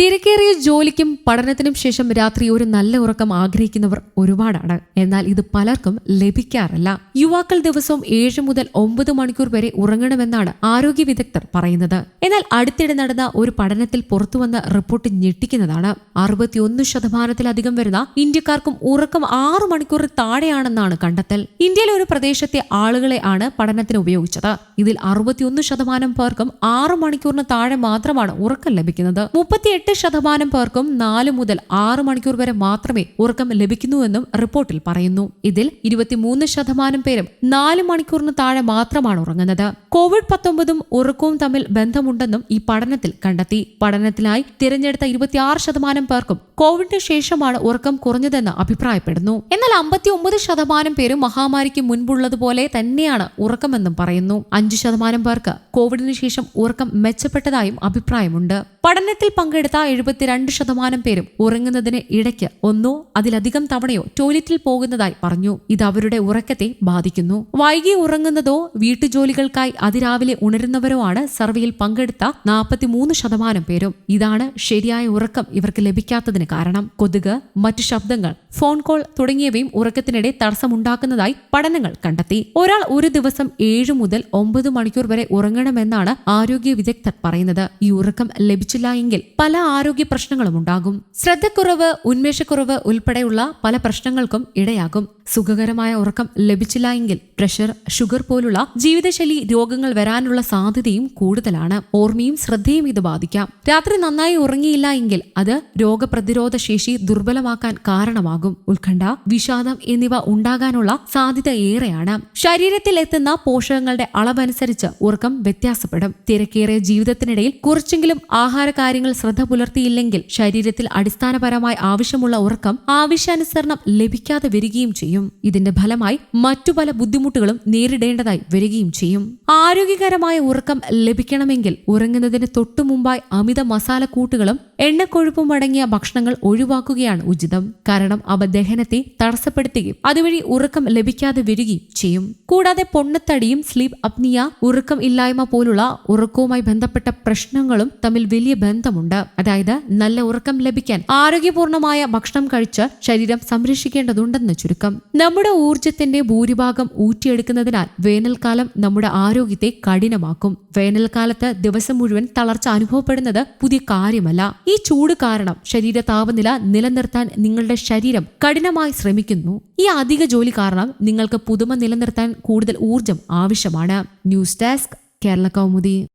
തിരക്കേറിയ ജോലിക്കും പഠനത്തിനും ശേഷം രാത്രി ഒരു നല്ല ഉറക്കം ആഗ്രഹിക്കുന്നവർ ഒരുപാടാണ്. എന്നാൽ ഇത് പലർക്കും ലഭിക്കാറില്ല. യുവാക്കൾ ദിവസവും ഏഴ് മുതൽ ഒമ്പത് മണിക്കൂർ വരെ ഉറങ്ങണമെന്നാണ് ആരോഗ്യ വിദഗ്ധർ പറയുന്നത്. എന്നാൽ അടുത്തിടെ നടന്ന ഒരു പഠനത്തിൽ പുറത്തുവന്ന റിപ്പോർട്ട് ഞെട്ടിക്കുന്നതാണ്. അറുപത്തിയൊന്ന് ശതമാനത്തിലധികം വരുന്ന ഇന്ത്യക്കാർക്കും ഉറക്കം ആറ് മണിക്കൂറിൽ താഴെയാണെന്നാണ് കണ്ടെത്തൽ. ഇന്ത്യയിലെ ഒരു പ്രദേശത്തെ ആളുകളെ ആണ് പഠനത്തിന് ഉപയോഗിച്ചത്. ഇതിൽ അറുപത്തിയൊന്ന് ശതമാനം പേർക്കും ആറ് മണിക്കൂറിന് താഴെ മാത്രമാണ് ഉറക്കം ലഭിക്കുന്നത്. മുപ്പത്തിയെട്ട് ശതമാനം പേർക്കും നാല് മുതൽ ആറ് മണിക്കൂർ വരെ മാത്രമേ ഉറക്കം ലഭിക്കുന്നുവെന്നും റിപ്പോർട്ടിൽ പറയുന്നു. ഇതിൽ ഇരുപത്തിമൂന്ന് ശതമാനം പേരും നാല് മണിക്കൂറിന് താഴെ മാത്രമാണ് ഉറങ്ങുന്നത്. കോവിഡ് പത്തൊമ്പതും ഉറക്കവും തമ്മിൽ ബന്ധമുണ്ടെന്നും ഈ പഠനത്തിൽ കണ്ടെത്തി. പഠനത്തിനായി തിരഞ്ഞെടുത്ത ഇരുപത്തിയാറ് ശതമാനം പേർക്കും കോവിഡിന് ശേഷമാണ് ഉറക്കം കുറഞ്ഞതെന്ന് അഭിപ്രായപ്പെടുന്നു. എന്നാൽ അമ്പത്തി ഒമ്പത് ശതമാനം പേരും മഹാമാരിക്ക് മുൻപുള്ളതുപോലെ തന്നെയാണ് ഉറക്കമെന്നും പറയുന്നു. അഞ്ചു ശതമാനം പേർക്ക് കോവിഡിന് ശേഷം ഉറക്കം മെച്ചപ്പെട്ടതായും അഭിപ്രായമുണ്ട്. പഠനത്തിൽ പങ്കെടുത്ത എഴുപത്തിരണ്ട് ശതമാനം പേരും ഉറങ്ങുന്നതിന് ഇടയ്ക്ക് ഒന്നോ അതിലധികം തവണയോ ടോയ്ലറ്റിൽ പോകുന്നതായി പറഞ്ഞു. ഇത് അവരുടെ ഉറക്കത്തെ ബാധിക്കുന്നു. വൈകി ഉറങ്ങുന്നതോ വീട്ടുജോലികൾക്കായി അതിരാവിലെ ഉണരുന്നവരോ ആണ് സർവേയിൽ പങ്കെടുത്ത നാൽപ്പത്തിമൂന്ന് ശതമാനം പേരും. ഇതാണ് ശരിയായ ഉറക്കം ഇവർക്ക് ലഭിക്കാത്തതിന് കാരണം. കൊതുക് മറ്റു ശബ്ദങ്ങൾ ഫോൺ കോൾ തുടങ്ങിയവയും ഉറക്കത്തിനിടെ തടസ്സമുണ്ടാക്കുന്നതായി പഠനങ്ങൾ കണ്ടെത്തി. ഒരാൾ ഒരു ദിവസം ഏഴ് മുതൽ ഒമ്പത് മണിക്കൂർ വരെ ഉറങ്ങണമെന്നാണ് ആരോഗ്യ വിദഗ്ധർ പറയുന്നത്. ഈ ഉറക്കം ലഭിച്ചില്ല എങ്കിൽ പല ആരോഗ്യ പ്രശ്നങ്ങളും ഉണ്ടാകും. ശ്രദ്ധക്കുറവ് ഉന്മേഷക്കുറവ് ഉൾപ്പെടെയുള്ള പല പ്രശ്നങ്ങൾക്കും ഇടയാകും. സുഖകരമായ ഉറക്കം ലഭിച്ചില്ല എങ്കിൽ പ്രഷർ ഷുഗർ പോലുള്ള ജീവിതശൈലി രോഗങ്ങൾ വരാനുള്ള സാധ്യതയും കൂടുതലാണ്. ഓർമ്മയും ശ്രദ്ധയും ഇത് ബാധിക്കാം. രാത്രി നന്നായി ഉറങ്ങിയില്ല എങ്കിൽ അത് രോഗപ്രതിരോധ ശേഷി ദുർബലമാക്കാൻ കാരണമാകും. ഉത്കണ്ഠ വിഷാദം എന്നിവ ഉണ്ടാകാനുള്ള സാധ്യത ഏറെയാണ്. ശരീരത്തിൽ എത്തുന്ന പോഷകങ്ങളുടെ അളവനുസരിച്ച് ഉറക്കം വ്യത്യാസപ്പെടും. തിരക്കേറിയ ജീവിതത്തിനിടയിൽ കുറച്ചെങ്കിലും ആഹാര കാര്യങ്ങൾ ശ്രദ്ധ പുലർത്തിയില്ലെങ്കിൽ ശരീരത്തിൽ അടിസ്ഥാനപരമായി ആവശ്യമുള്ള ഉറക്കം ആവശ്യാനുസരണം ലഭിക്കാതെ വരികയും ചെയ്യും. ഇതിന്റെ ഫലമായി മറ്റു പല ബുദ്ധിമുട്ടുകളും നേരിടേണ്ടതായി വരികയും ചെയ്യും. ആരോഗ്യകരമായ ഉറക്കം ലഭിക്കണമെങ്കിൽ ഉറങ്ങുന്നതിന് തൊട്ടു മുമ്പായി അമിത മസാല കൂട്ടുകളും എണ്ണക്കൊഴുപ്പും അടങ്ങിയ ഭക്ഷണങ്ങൾ ഒഴിവാക്കുകയാണ് ഉചിതം. കാരണം അവ ദഹനത്തെ തടസ്സപ്പെടുത്തുകയും അതുവഴി ഉറക്കം ലഭിക്കാതെ വരികയും ചെയ്യും. കൂടാതെ പൊണ്ണത്തടിയും സ്ലീപ് അപ്നിയ ഉറക്കം ഇല്ലായ്മ പോലുള്ള ഉറക്കവുമായി ബന്ധപ്പെട്ട പ്രശ്നങ്ങളും തമ്മിൽ വലിയ ബന്ധമുണ്ട്. അതായത് നല്ല ഉറക്കം ലഭിക്കാൻ ആരോഗ്യപൂർണമായ ഭക്ഷണം കഴിച്ച് ശരീരം സംരക്ഷിക്കേണ്ടതുണ്ടെന്ന് ചുരുക്കം. നമ്മുടെ ഊർജത്തിന്റെ ഭൂരിഭാഗം ഊറ്റിയെടുക്കുന്നതിനാൽ വേനൽക്കാലം നമ്മുടെ ആരോഗ്യത്തെ കഠിനമാക്കും. വേനൽക്കാലത്ത് ദിവസം മുഴുവൻ തളർച്ച അനുഭവപ്പെടുന്നത് പുതിയ കാര്യമല്ല. ഈ ചൂട് കാരണം ശരീര താപനില നിലനിർത്താൻ നിങ്ങളുടെ ശരീരം കഠിനമായി ശ്രമിക്കുന്നു. ഈ അധിക ജോലി കാരണം നിങ്ങൾക്ക് പുതുമ നിലനിർത്താൻ കൂടുതൽ ഊർജം ആവശ്യമാണ്. News desk Kerala Kaumudi.